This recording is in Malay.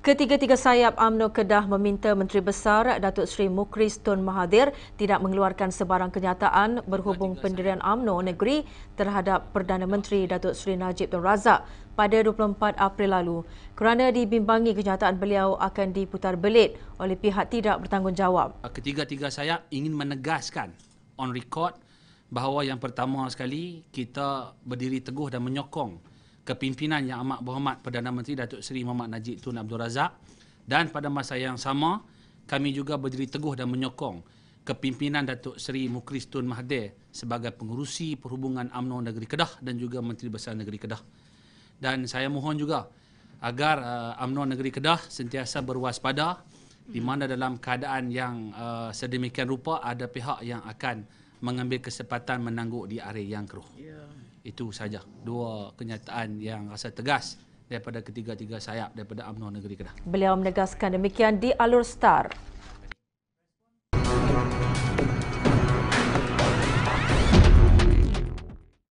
Ketiga-tiga sayap UMNO Kedah meminta Menteri Besar Datuk Seri Mukris Tun Mahathir tidak mengeluarkan sebarang kenyataan berhubung pendirian UMNO negeri terhadap Perdana Menteri Datuk Seri Najib Tun Razak pada 24 April lalu kerana dibimbangi kenyataan beliau akan diputar belit oleh pihak tidak bertanggungjawab. Ketiga-tiga sayap ingin menegaskan on record bahawa yang pertama sekali kita berdiri teguh dan menyokong kepimpinan Yang Amat Berhormat Perdana Menteri Datuk Seri Muhammad Najib Tun Abdul Razak dan pada masa yang sama kami juga berdiri teguh dan menyokong kepimpinan Datuk Seri Mukris Tun Mahathir sebagai pengurusi perhubungan UMNO Negeri Kedah dan juga Menteri Besar Negeri Kedah. Dan saya mohon juga agar uh, UMNO Negeri Kedah sentiasa berwaspada di mana dalam keadaan yang uh, sedemikian rupa ada pihak yang akan mengambil kesempatan menangguk di area yang keruh. Yeah. Itu saja dua kenyataan yang rasa tegas daripada ketiga-tiga sayap daripada UMNO Negeri Kedah. Beliau menegaskan demikian di Alur Star.